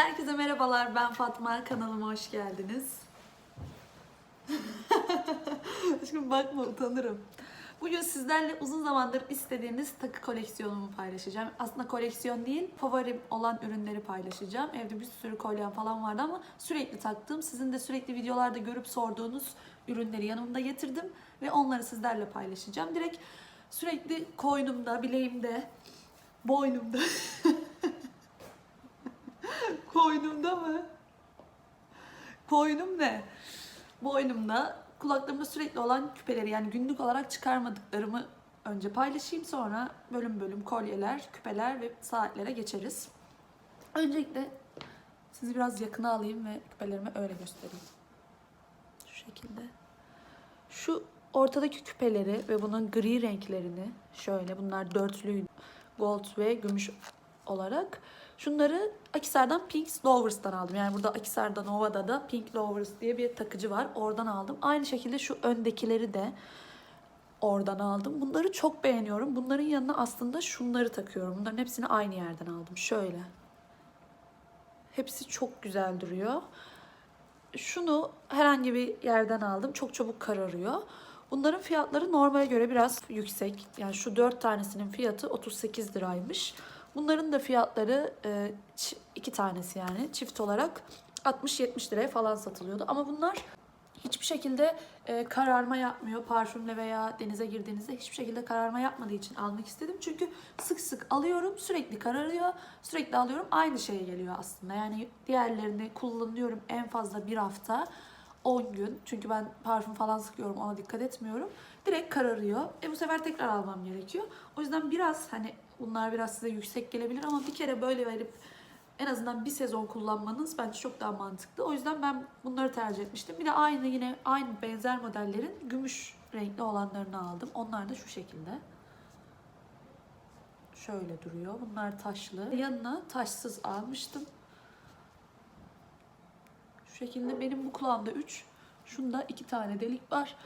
Herkese merhabalar. Ben Fatma. Kanalıma hoş geldiniz. Aşkım bakma utanırım. Bugün sizlerle uzun zamandır istediğiniz takı koleksiyonumu paylaşacağım. Aslında koleksiyon değil, favorim olan ürünleri paylaşacağım. Evde bir sürü kolyem falan vardı ama sürekli taktığım, sizin de sürekli videolarda görüp sorduğunuz ürünleri yanımda getirdim ve onları sizlerle paylaşacağım. Direkt sürekli koynumda, bileğimde, boynumda Koynumda mı? Koynum ne? Boynumda, kulaklarımda sürekli olan küpeleri yani günlük olarak çıkarmadıklarımı önce paylaşayım sonra bölüm bölüm kolyeler, küpeler ve saatlere geçeriz. Öncelikle sizi biraz yakına alayım ve küpelerimi öyle göstereyim. Şu şekilde. Şu ortadaki küpeleri ve bunun gri renklerini şöyle bunlar dörtlü gold ve gümüş olarak Şunları Akisar'dan Pink Lovers'tan aldım. Yani burada Akisar'da Nova'da da Pink Lovers diye bir takıcı var. Oradan aldım. Aynı şekilde şu öndekileri de oradan aldım. Bunları çok beğeniyorum. Bunların yanına aslında şunları takıyorum. Bunların hepsini aynı yerden aldım. Şöyle. Hepsi çok güzel duruyor. Şunu herhangi bir yerden aldım. Çok çabuk kararıyor. Bunların fiyatları normale göre biraz yüksek. Yani şu dört tanesinin fiyatı 38 liraymış. Bunların da fiyatları e, iki tanesi yani çift olarak 60-70 liraya falan satılıyordu. Ama bunlar hiçbir şekilde e, kararma yapmıyor. Parfümle veya denize girdiğinizde hiçbir şekilde kararma yapmadığı için almak istedim. Çünkü sık sık alıyorum, sürekli kararıyor, sürekli alıyorum. Aynı şeye geliyor aslında. Yani diğerlerini kullanıyorum en fazla bir hafta. 10 gün. Çünkü ben parfüm falan sıkıyorum ona dikkat etmiyorum. Direkt kararıyor. E bu sefer tekrar almam gerekiyor. O yüzden biraz hani bunlar biraz size yüksek gelebilir ama bir kere böyle verip en azından bir sezon kullanmanız bence çok daha mantıklı. O yüzden ben bunları tercih etmiştim. Bir de aynı yine aynı benzer modellerin gümüş renkli olanlarını aldım. Onlar da şu şekilde. Şöyle duruyor. Bunlar taşlı. Yanına taşsız almıştım. Şekilde benim bu kulağımda 3. Şunda 2 tane delik var.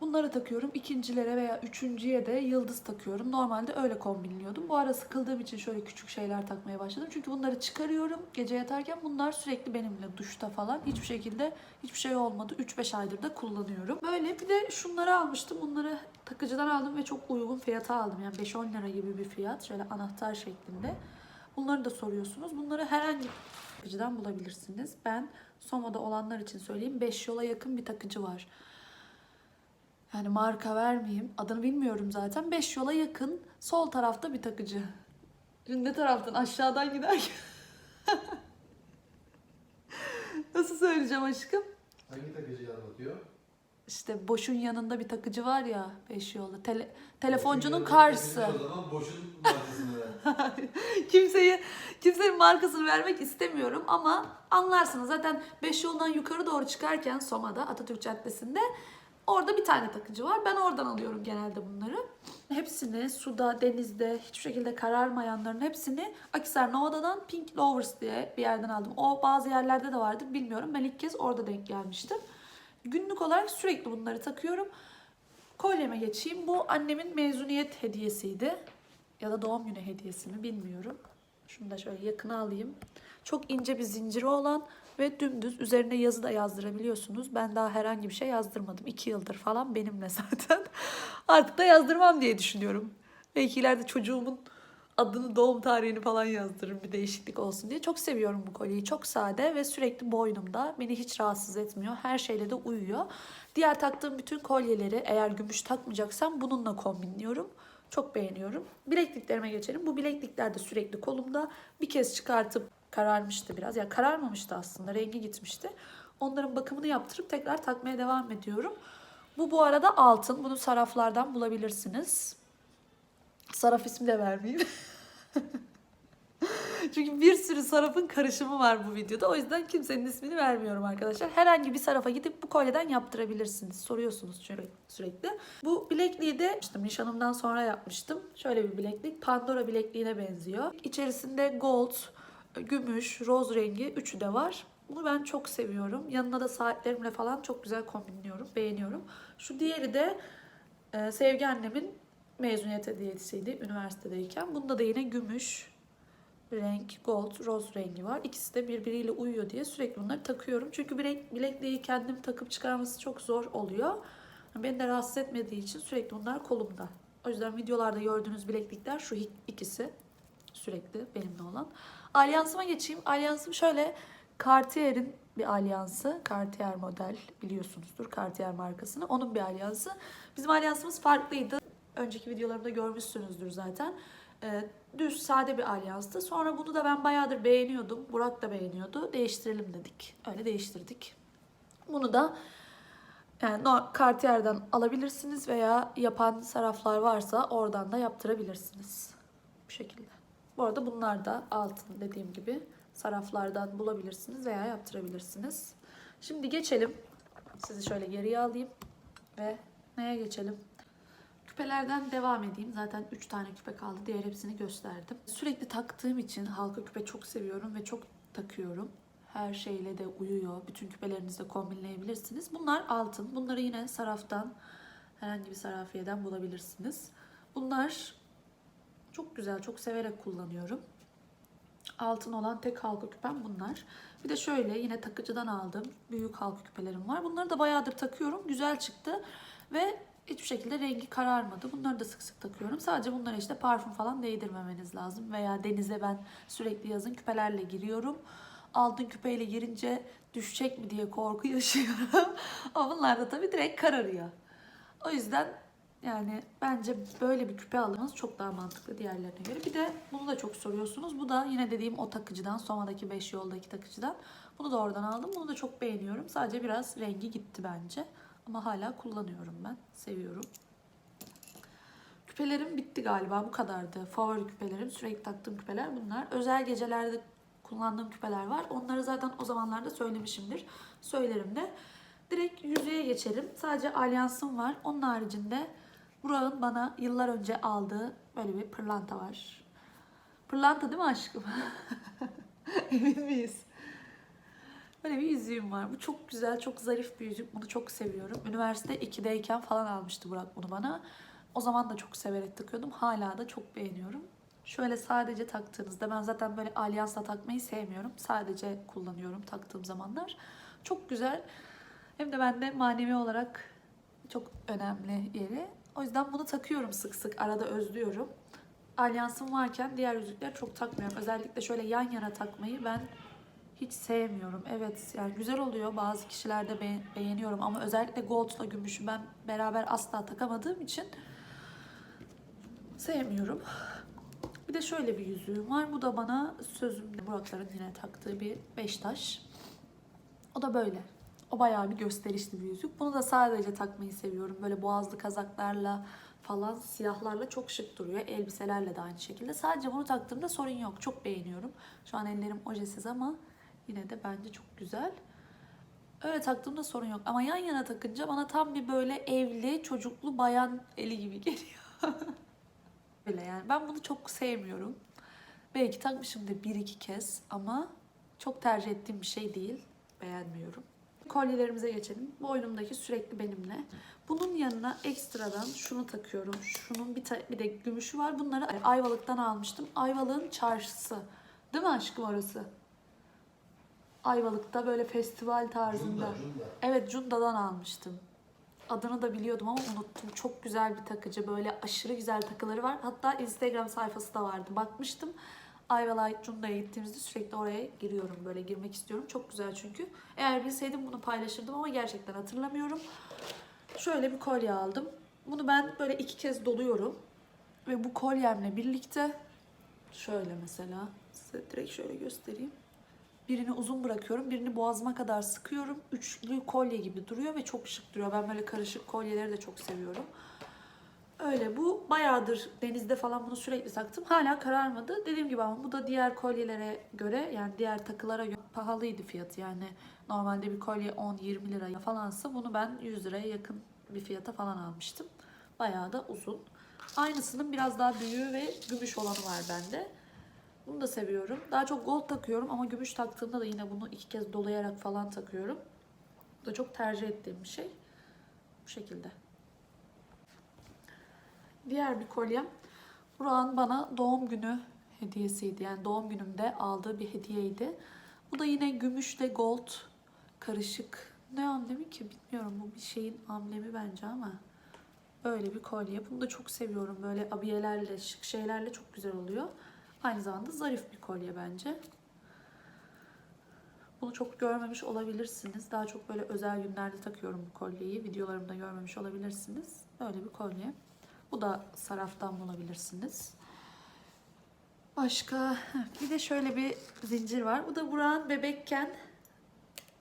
Bunları takıyorum. İkincilere veya üçüncüye de yıldız takıyorum. Normalde öyle kombinliyordum. Bu ara sıkıldığım için şöyle küçük şeyler takmaya başladım. Çünkü bunları çıkarıyorum gece yatarken. Bunlar sürekli benimle duşta falan. Hiçbir şekilde hiçbir şey olmadı. 3-5 aydır da kullanıyorum. Böyle bir de şunları almıştım. Bunları takıcıdan aldım ve çok uygun fiyata aldım. Yani 5-10 lira gibi bir fiyat. Şöyle anahtar şeklinde. Bunları da soruyorsunuz. Bunları herhangi bir takıcıdan bulabilirsiniz. Ben Somo'da olanlar için söyleyeyim. 5 yola yakın bir takıcı var. Yani marka vermeyeyim. Adını bilmiyorum zaten. 5 yola yakın sol tarafta bir takıcı. Şimdi ne taraftan? Aşağıdan giderken. Nasıl söyleyeceğim aşkım? Hangi takıcıyı anlatıyor? İşte boşun yanında bir takıcı var ya 5 yolda. Tele- telefoncunun karşısı. takıcı O zaman boşun ver. Kimseyi kimsenin markasını vermek istemiyorum ama anlarsınız. Zaten 5 yoldan yukarı doğru çıkarken Soma'da Atatürk Caddesi'nde orada bir tane takıcı var. Ben oradan alıyorum genelde bunları. Hepsini suda, denizde hiçbir şekilde kararmayanların hepsini Akisar Nova'dan Pink Lovers diye bir yerden aldım. O bazı yerlerde de vardı bilmiyorum. Ben ilk kez orada denk gelmiştim. Günlük olarak sürekli bunları takıyorum. Kolyeme geçeyim. Bu annemin mezuniyet hediyesiydi. Ya da doğum günü hediyesi mi bilmiyorum. Şunu da şöyle yakına alayım. Çok ince bir zinciri olan ve dümdüz üzerine yazı da yazdırabiliyorsunuz. Ben daha herhangi bir şey yazdırmadım. İki yıldır falan benimle zaten. Artık da yazdırmam diye düşünüyorum. Belki ileride çocuğumun adını, doğum tarihini falan yazdırırım bir değişiklik olsun diye. Çok seviyorum bu kolyeyi. Çok sade ve sürekli boynumda. Beni hiç rahatsız etmiyor. Her şeyle de uyuyor. Diğer taktığım bütün kolyeleri eğer gümüş takmayacaksam bununla kombinliyorum. Çok beğeniyorum. Bilekliklerime geçelim. Bu bileklikler de sürekli kolumda. Bir kez çıkartıp kararmıştı biraz. Ya kararmamıştı aslında. Rengi gitmişti. Onların bakımını yaptırıp tekrar takmaya devam ediyorum. Bu bu arada altın. Bunu saraflardan bulabilirsiniz. Saraf ismi de vermeyeyim. Çünkü bir sürü sarafın karışımı var bu videoda. O yüzden kimsenin ismini vermiyorum arkadaşlar. Herhangi bir sarafa gidip bu kolyeden yaptırabilirsiniz. Soruyorsunuz sürekli. Bu bilekliği de işte nişanımdan sonra yapmıştım. Şöyle bir bileklik. Pandora bilekliğine benziyor. İçerisinde gold, gümüş, roz rengi üçü de var. Bunu ben çok seviyorum. Yanına da saatlerimle falan çok güzel kombinliyorum. Beğeniyorum. Şu diğeri de e, Sevgi annemin mezuniyet hediyesiydi üniversitedeyken. Bunda da yine gümüş, renk gold, rose rengi var. İkisi de birbiriyle uyuyor diye sürekli bunları takıyorum. Çünkü bilek, bilekliği kendim takıp çıkarması çok zor oluyor. Beni de rahatsız etmediği için sürekli bunlar kolumda. O yüzden videolarda gördüğünüz bileklikler şu ik- ikisi sürekli benimle olan. Alyansıma geçeyim. Alyansım şöyle Cartier'in bir alyansı. Cartier model biliyorsunuzdur Cartier markasını. Onun bir alyansı. Bizim alyansımız farklıydı. Önceki videolarımda görmüşsünüzdür zaten. Ee, düz sade bir alyanstı. Sonra bunu da ben bayağıdır beğeniyordum. Burak da beğeniyordu. Değiştirelim dedik. Öyle değiştirdik. Bunu da yani no- Cartier'den alabilirsiniz veya yapan saraflar varsa oradan da yaptırabilirsiniz. Bu şekilde. Bu arada bunlar da altın dediğim gibi saraflardan bulabilirsiniz veya yaptırabilirsiniz. Şimdi geçelim. Sizi şöyle geriye alayım ve neye geçelim? Küpelerden devam edeyim. Zaten 3 tane küpe kaldı. Diğer hepsini gösterdim. Sürekli taktığım için halka küpe çok seviyorum ve çok takıyorum. Her şeyle de uyuyor. Bütün küpelerinizle kombinleyebilirsiniz. Bunlar altın. Bunları yine saraftan herhangi bir sarafiyeden bulabilirsiniz. Bunlar çok güzel, çok severek kullanıyorum. Altın olan tek halka küpem bunlar. Bir de şöyle yine takıcıdan aldığım büyük halka küpelerim var. Bunları da bayağıdır takıyorum. Güzel çıktı ve hiçbir şekilde rengi kararmadı. Bunları da sık sık takıyorum. Sadece bunlara işte parfüm falan değdirmemeniz lazım. Veya denize ben sürekli yazın küpelerle giriyorum. Altın küpeyle girince düşecek mi diye korku yaşıyorum. Ama bunlar da tabii direkt kararıyor. O yüzden yani bence böyle bir küpe almanız çok daha mantıklı diğerlerine göre. Bir de bunu da çok soruyorsunuz. Bu da yine dediğim o takıcıdan, Soma'daki 5 yoldaki takıcıdan. Bunu da oradan aldım. Bunu da çok beğeniyorum. Sadece biraz rengi gitti bence. Ama hala kullanıyorum ben. Seviyorum. Küpelerim bitti galiba. Bu kadardı. Favori küpelerim. Sürekli taktığım küpeler bunlar. Özel gecelerde kullandığım küpeler var. Onları zaten o zamanlarda söylemişimdir. Söylerim de. Direkt yüzüğe geçelim. Sadece alyansım var. Onun haricinde Burak'ın bana yıllar önce aldığı böyle bir pırlanta var. Pırlanta değil mi aşkım? Emin miyiz? Böyle bir yüzüğüm var. Bu çok güzel, çok zarif bir yüzük. Bunu çok seviyorum. Üniversite 2'deyken falan almıştı Burak bunu bana. O zaman da çok severek takıyordum. Hala da çok beğeniyorum. Şöyle sadece taktığınızda ben zaten böyle alyansla takmayı sevmiyorum. Sadece kullanıyorum taktığım zamanlar. Çok güzel. Hem de bende manevi olarak çok önemli yeri. O yüzden bunu takıyorum sık sık. Arada özlüyorum. Alyansım varken diğer yüzükleri çok takmıyorum. Özellikle şöyle yan yana takmayı ben hiç sevmiyorum. Evet yani güzel oluyor. Bazı kişilerde be- beğeniyorum ama özellikle goldla gümüşü ben beraber asla takamadığım için sevmiyorum. Bir de şöyle bir yüzüğüm var. Bu da bana sözümde Burakların yine taktığı bir beş taş. O da böyle. O bayağı bir gösterişli bir yüzük. Bunu da sadece takmayı seviyorum. Böyle boğazlı kazaklarla falan siyahlarla çok şık duruyor. Elbiselerle de aynı şekilde. Sadece bunu taktığımda sorun yok. Çok beğeniyorum. Şu an ellerim ojesiz ama yine de bence çok güzel. Öyle taktığımda sorun yok. Ama yan yana takınca bana tam bir böyle evli, çocuklu bayan eli gibi geliyor. Öyle yani. Ben bunu çok sevmiyorum. Belki takmışımdır bir iki kez ama çok tercih ettiğim bir şey değil. Beğenmiyorum. Kolyelerimize geçelim. Boynumdaki sürekli benimle. Bunun yanına ekstradan şunu takıyorum. Şunun bir, bir de gümüşü var. Bunları Ayvalık'tan almıştım. Ayvalık'ın çarşısı. Değil mi aşkım orası? Ayvalık'ta böyle festival tarzında. Cunda, Cunda. Evet Cunda'dan almıştım. Adını da biliyordum ama unuttum. Çok güzel bir takıcı. Böyle aşırı güzel takıları var. Hatta Instagram sayfası da vardı. Bakmıştım. Ayvalık Cunda'ya gittiğimizde sürekli oraya giriyorum. Böyle girmek istiyorum. Çok güzel çünkü. Eğer bilseydim bunu paylaşırdım ama gerçekten hatırlamıyorum. Şöyle bir kolye aldım. Bunu ben böyle iki kez doluyorum. Ve bu kolyemle birlikte şöyle mesela size direkt şöyle göstereyim. Birini uzun bırakıyorum, birini boğazıma kadar sıkıyorum. Üçlü kolye gibi duruyor ve çok şık duruyor. Ben böyle karışık kolyeleri de çok seviyorum. Öyle bu bayağıdır denizde falan bunu sürekli taktım. Hala kararmadı. Dediğim gibi ama bu da diğer kolyelere göre yani diğer takılara göre pahalıydı fiyatı. Yani normalde bir kolye 10-20 liraya falansa bunu ben 100 liraya yakın bir fiyata falan almıştım. Bayağı da uzun. Aynısının biraz daha büyüğü ve gümüş olanı var bende. Bunu da seviyorum. Daha çok gold takıyorum ama gümüş taktığımda da yine bunu iki kez dolayarak falan takıyorum. Bu da çok tercih ettiğim bir şey. Bu şekilde. Diğer bir kolyem. Burak'ın bana doğum günü hediyesiydi. Yani doğum günümde aldığı bir hediyeydi. Bu da yine gümüşle gold karışık. Ne amblemi ki bilmiyorum. Bu bir şeyin amblemi bence ama. Böyle bir kolye. Bunu da çok seviyorum. Böyle abiyelerle, şık şeylerle çok güzel oluyor. Aynı zamanda zarif bir kolye bence. Bunu çok görmemiş olabilirsiniz. Daha çok böyle özel günlerde takıyorum bu kolyeyi. Videolarımda görmemiş olabilirsiniz. Böyle bir kolye. Bu da saraftan bulabilirsiniz. Başka bir de şöyle bir zincir var. Bu da Burak'ın bebekken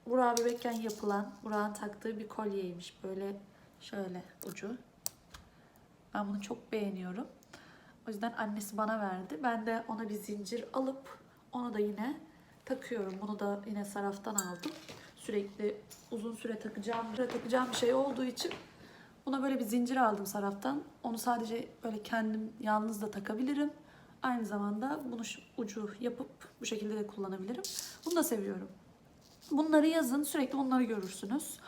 Burak'a bebekken yapılan, Burak'ın taktığı bir kolyeymiş. Böyle şöyle ucu. Ben bunu çok beğeniyorum. O yüzden annesi bana verdi. Ben de ona bir zincir alıp onu da yine takıyorum. Bunu da yine saraftan aldım. Sürekli uzun süre takacağım, süre takacağım bir şey olduğu için buna böyle bir zincir aldım saraftan. Onu sadece böyle kendim yalnız da takabilirim. Aynı zamanda bunu ucu yapıp bu şekilde de kullanabilirim. Bunu da seviyorum. Bunları yazın sürekli bunları görürsünüz.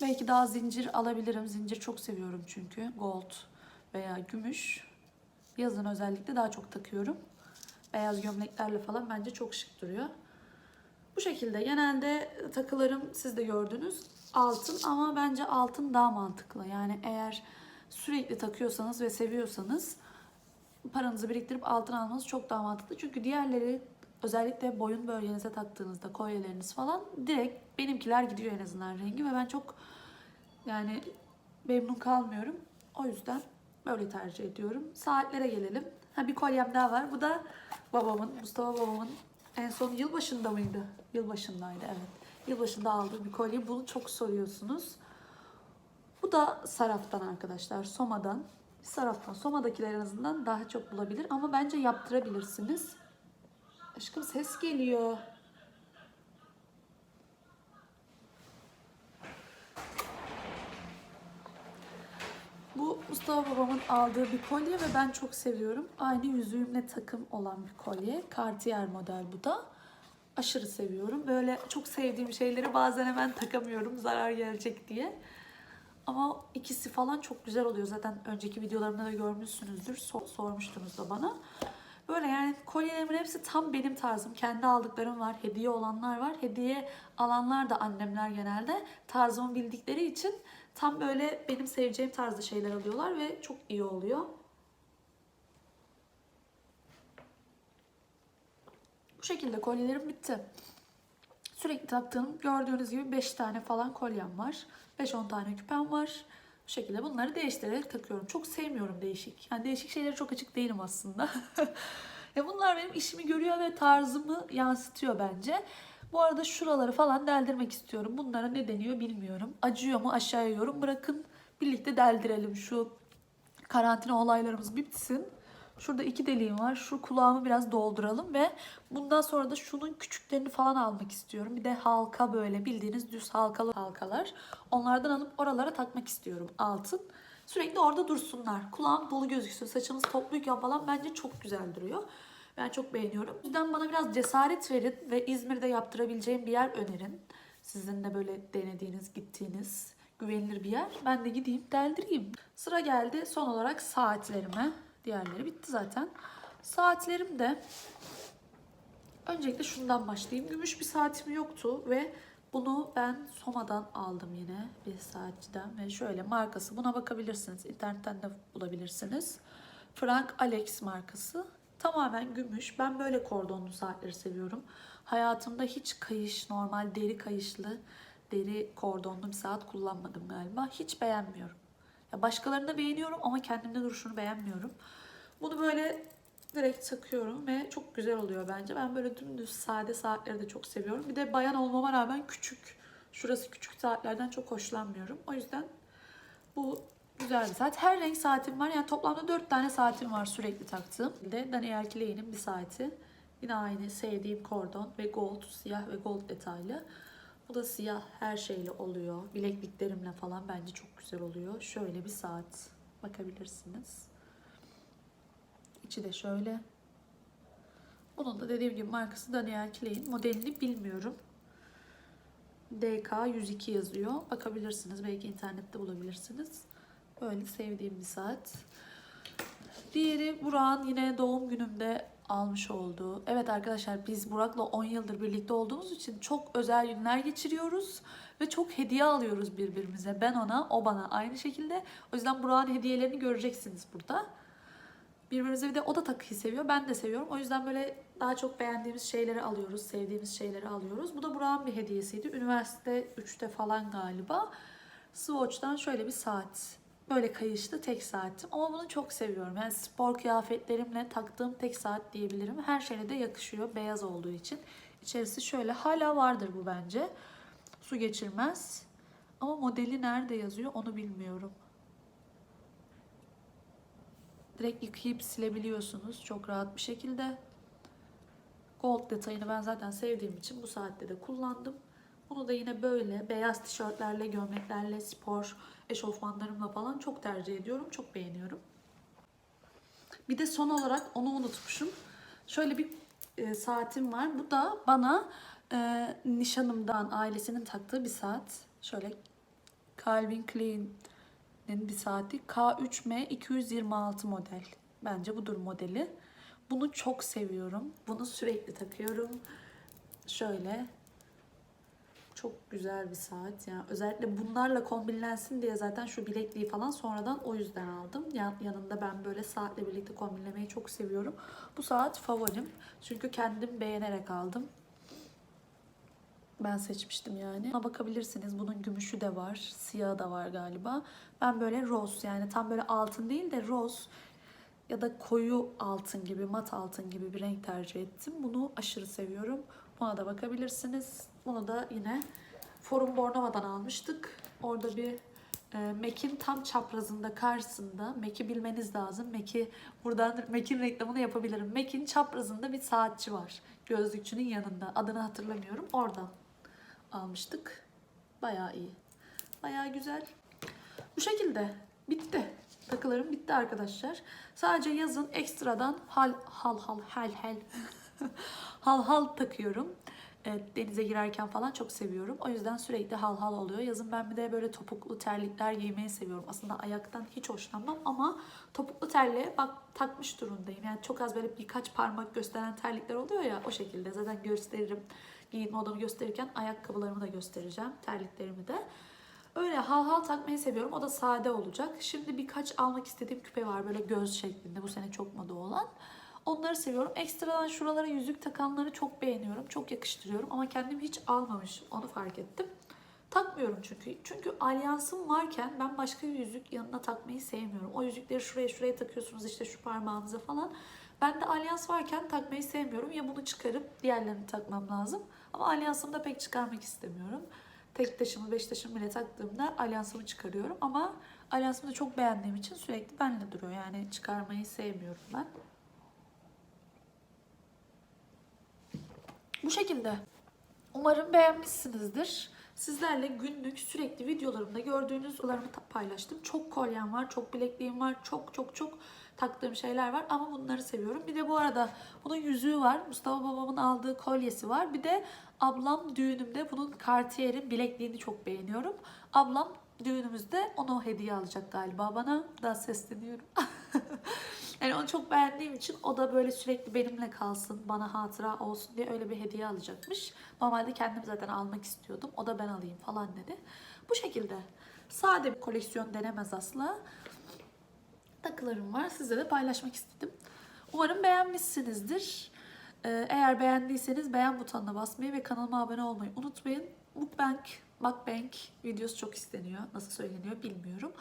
Belki daha zincir alabilirim. Zincir çok seviyorum çünkü. Gold veya gümüş. Yazın özellikle daha çok takıyorum. Beyaz gömleklerle falan bence çok şık duruyor. Bu şekilde genelde takılarım siz de gördünüz altın ama bence altın daha mantıklı. Yani eğer sürekli takıyorsanız ve seviyorsanız paranızı biriktirip altın almanız çok daha mantıklı. Çünkü diğerleri özellikle boyun bölgenize taktığınızda kolyeleriniz falan direkt benimkiler gidiyor en azından rengi ve ben çok yani memnun kalmıyorum. O yüzden böyle tercih ediyorum. Saatlere gelelim. Ha bir kolyem daha var. Bu da babamın, Mustafa babamın en son yılbaşında mıydı? Yılbaşındaydı evet. Yılbaşında aldığı bir kolye. Bunu çok soruyorsunuz. Bu da Saraf'tan arkadaşlar. Soma'dan. Saraf'tan. Soma'dakiler en azından daha çok bulabilir. Ama bence yaptırabilirsiniz. Aşkım ses geliyor. Bu Mustafa babamın aldığı bir kolye ve ben çok seviyorum. Aynı yüzüğümle takım olan bir kolye. Cartier model bu da. Aşırı seviyorum. Böyle çok sevdiğim şeyleri bazen hemen takamıyorum zarar gelecek diye. Ama ikisi falan çok güzel oluyor. Zaten önceki videolarımda da görmüşsünüzdür. Sor- sormuştunuz da bana. Böyle yani kolyelerimin hepsi tam benim tarzım. Kendi aldıklarım var, hediye olanlar var. Hediye alanlar da annemler genelde. Tarzımı bildikleri için tam böyle benim seveceğim tarzda şeyler alıyorlar ve çok iyi oluyor. Bu şekilde kolyelerim bitti. Sürekli taktığım gördüğünüz gibi 5 tane falan kolyem var. 5-10 tane küpem var. Bu şekilde bunları değiştirerek takıyorum. Çok sevmiyorum değişik. Yani değişik şeylere çok açık değilim aslında. ya bunlar benim işimi görüyor ve tarzımı yansıtıyor bence. Bu arada şuraları falan deldirmek istiyorum. Bunlara ne deniyor bilmiyorum. Acıyor mu aşağıya yorum bırakın. Birlikte deldirelim şu karantina olaylarımız bitsin. Şurada iki deliğim var. Şu kulağımı biraz dolduralım ve bundan sonra da şunun küçüklerini falan almak istiyorum. Bir de halka böyle bildiğiniz düz halkalı halkalar. Onlardan alıp oralara takmak istiyorum altın. Sürekli orada dursunlar. Kulağım dolu gözüksün. Saçımız topluyken falan bence çok güzel duruyor. Ben çok beğeniyorum. O yüzden bana biraz cesaret verin ve İzmir'de yaptırabileceğim bir yer önerin. Sizin de böyle denediğiniz, gittiğiniz güvenilir bir yer. Ben de gideyim deldireyim. Sıra geldi son olarak saatlerime. Diğerleri bitti zaten. Saatlerim de öncelikle şundan başlayayım. Gümüş bir saatim yoktu ve bunu ben Soma'dan aldım yine bir saatçiden ve şöyle markası buna bakabilirsiniz. İnternetten de bulabilirsiniz. Frank Alex markası. Tamamen gümüş. Ben böyle kordonlu saatleri seviyorum. Hayatımda hiç kayış, normal deri kayışlı, deri kordonlu bir saat kullanmadım galiba. Hiç beğenmiyorum. Ya başkalarını beğeniyorum ama kendimde duruşunu beğenmiyorum. Bunu böyle direkt takıyorum ve çok güzel oluyor bence. Ben böyle dümdüz sade saatleri de çok seviyorum. Bir de bayan olmama rağmen küçük, şurası küçük saatlerden çok hoşlanmıyorum. O yüzden bu güzel bir saat. Her renk saatim var. Yani toplamda 4 tane saatim var sürekli taktığım. De Daniel Clay'nin bir saati. Yine aynı sevdiğim kordon ve gold, siyah ve gold detaylı. Bu da siyah her şeyle oluyor. Bilekliklerimle falan bence çok güzel oluyor. Şöyle bir saat. Bakabilirsiniz. İçi de şöyle. Bunun da dediğim gibi markası Daniel Clay'in. Modelini bilmiyorum. DK 102 yazıyor. Bakabilirsiniz. Belki internette bulabilirsiniz. Böyle sevdiğim bir saat. Diğeri Burak'ın yine doğum günümde almış olduğu. Evet arkadaşlar biz Burak'la 10 yıldır birlikte olduğumuz için çok özel günler geçiriyoruz ve çok hediye alıyoruz birbirimize. Ben ona, o bana aynı şekilde. O yüzden Burak'ın hediyelerini göreceksiniz burada. Birbirimize bir de o da takıyı seviyor, ben de seviyorum. O yüzden böyle daha çok beğendiğimiz şeyleri alıyoruz, sevdiğimiz şeyleri alıyoruz. Bu da Burak'ın bir hediyesiydi. Üniversite 3'te falan galiba. Swatch'tan şöyle bir saat. Böyle kayışlı tek saatim ama bunu çok seviyorum. Yani spor kıyafetlerimle taktığım tek saat diyebilirim. Her şeyle de yakışıyor beyaz olduğu için. İçerisi şöyle hala vardır bu bence. Su geçirmez. Ama modeli nerede yazıyor onu bilmiyorum. Direkt yıkayıp silebiliyorsunuz çok rahat bir şekilde. Gold detayını ben zaten sevdiğim için bu saatte de kullandım. Bunu da yine böyle beyaz tişörtlerle, gömleklerle, spor eşofmanlarımla falan çok tercih ediyorum. Çok beğeniyorum. Bir de son olarak onu unutmuşum. Şöyle bir e, saatim var. Bu da bana e, nişanımdan ailesinin taktığı bir saat. Şöyle Calvin Klein'in bir saati. K3M 226 model. Bence budur modeli. Bunu çok seviyorum. Bunu sürekli takıyorum. Şöyle çok güzel bir saat. Yani özellikle bunlarla kombinlensin diye zaten şu bilekliği falan sonradan o yüzden aldım. Yan, yanında ben böyle saatle birlikte kombinlemeyi çok seviyorum. Bu saat favorim. Çünkü kendim beğenerek aldım. Ben seçmiştim yani. Buna bakabilirsiniz. Bunun gümüşü de var. Siyahı da var galiba. Ben böyle rose yani tam böyle altın değil de rose ya da koyu altın gibi, mat altın gibi bir renk tercih ettim. Bunu aşırı seviyorum. Buna da bakabilirsiniz. Bunu da yine Forum Bornova'dan almıştık. Orada bir e, Mac'in tam çaprazında karşısında Mac'i bilmeniz lazım. Mac'i buradan Mac'in reklamını yapabilirim. Mac'in çaprazında bir saatçi var. Gözlükçünün yanında. Adını hatırlamıyorum. Oradan almıştık. Bayağı iyi. Bayağı güzel. Bu şekilde bitti. Takılarım bitti arkadaşlar. Sadece yazın ekstradan hal hal hal hal hal hal hal takıyorum. Evet, denize girerken falan çok seviyorum. O yüzden sürekli hal hal oluyor. Yazın ben bir de böyle topuklu terlikler giymeyi seviyorum. Aslında ayaktan hiç hoşlanmam ama topuklu terliğe bak takmış durumdayım. Yani çok az böyle birkaç parmak gösteren terlikler oluyor ya o şekilde. Zaten gösteririm. Giyinme odamı gösterirken ayakkabılarımı da göstereceğim. Terliklerimi de. Öyle hal hal takmayı seviyorum. O da sade olacak. Şimdi birkaç almak istediğim küpe var. Böyle göz şeklinde. Bu sene çok moda olan. Onları seviyorum. Ekstradan şuralara yüzük takanları çok beğeniyorum. Çok yakıştırıyorum. Ama kendim hiç almamışım. Onu fark ettim. Takmıyorum çünkü. Çünkü alyansım varken ben başka bir yüzük yanına takmayı sevmiyorum. O yüzükleri şuraya şuraya takıyorsunuz işte şu parmağınıza falan. Ben de alyans varken takmayı sevmiyorum. Ya bunu çıkarıp diğerlerini takmam lazım. Ama alyansımı da pek çıkarmak istemiyorum. Tek taşımı, beş taşımı bile taktığımda alyansımı çıkarıyorum. Ama alyansımı da çok beğendiğim için sürekli benimle duruyor. Yani çıkarmayı sevmiyorum ben. Bu şekilde. Umarım beğenmişsinizdir. Sizlerle günlük sürekli videolarımda gördüğünüz videolarımı paylaştım. Çok kolyem var, çok bilekliğim var, çok çok çok taktığım şeyler var ama bunları seviyorum. Bir de bu arada bunun yüzüğü var. Mustafa babamın aldığı kolyesi var. Bir de ablam düğünümde bunun Cartier'in bilekliğini çok beğeniyorum. Ablam düğünümüzde onu hediye alacak galiba bana. Da sesleniyorum. Yani onu çok beğendiğim için o da böyle sürekli benimle kalsın, bana hatıra olsun diye öyle bir hediye alacakmış. Normalde kendim zaten almak istiyordum. O da ben alayım falan dedi. Bu şekilde. Sade bir koleksiyon denemez asla. Takılarım var. Sizle de paylaşmak istedim. Umarım beğenmişsinizdir. Ee, Eğer beğendiyseniz beğen butonuna basmayı ve kanalıma abone olmayı unutmayın. Mukbang, mukbang videosu çok isteniyor. Nasıl söyleniyor bilmiyorum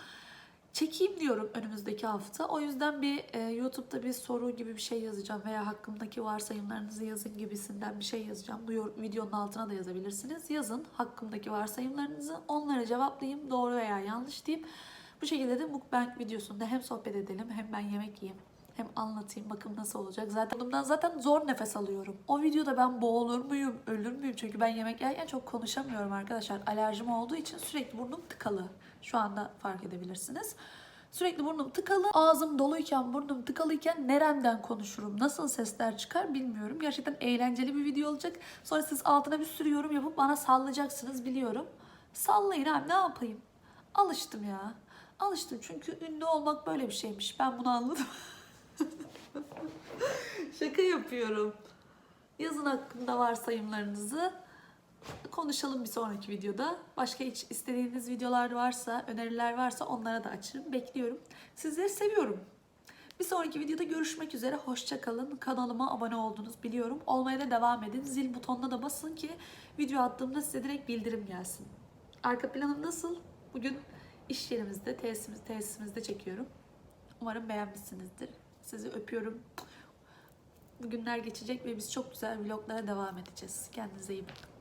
çekeyim diyorum önümüzdeki hafta. O yüzden bir e, YouTube'da bir soru gibi bir şey yazacağım veya hakkımdaki varsayımlarınızı yazın gibisinden bir şey yazacağım. Bu videonun altına da yazabilirsiniz. Yazın hakkımdaki varsayımlarınızı. Onlara cevaplayayım. Doğru veya yanlış diyeyim. Bu şekilde de mukbang videosunda hem sohbet edelim hem ben yemek yiyeyim. Hem anlatayım bakın nasıl olacak. Zaten bundan zaten zor nefes alıyorum. O videoda ben boğulur muyum, ölür müyüm? Çünkü ben yemek yerken çok konuşamıyorum arkadaşlar. Alerjim olduğu için sürekli burnum tıkalı. Şu anda fark edebilirsiniz. Sürekli burnum tıkalı. Ağzım doluyken, burnum tıkalıyken neremden konuşurum, nasıl sesler çıkar bilmiyorum. Gerçekten eğlenceli bir video olacak. Sonra siz altına bir sürü yorum yapıp bana sallayacaksınız biliyorum. Sallayın abi ne yapayım? Alıştım ya. Alıştım çünkü ünlü olmak böyle bir şeymiş. Ben bunu anladım. Şaka yapıyorum. Yazın hakkında varsayımlarınızı konuşalım bir sonraki videoda. Başka hiç istediğiniz videolar varsa, öneriler varsa onlara da açırım. Bekliyorum. Sizleri seviyorum. Bir sonraki videoda görüşmek üzere. Hoşça kalın. Kanalıma abone oldunuz biliyorum. Olmaya da devam edin. Zil butonuna da basın ki video attığımda size direkt bildirim gelsin. Arka planım nasıl? Bugün iş yerimizde, tesisimiz, tesisimizde çekiyorum. Umarım beğenmişsinizdir. Sizi öpüyorum. Bugünler geçecek ve biz çok güzel vloglara devam edeceğiz. Kendinize iyi bakın.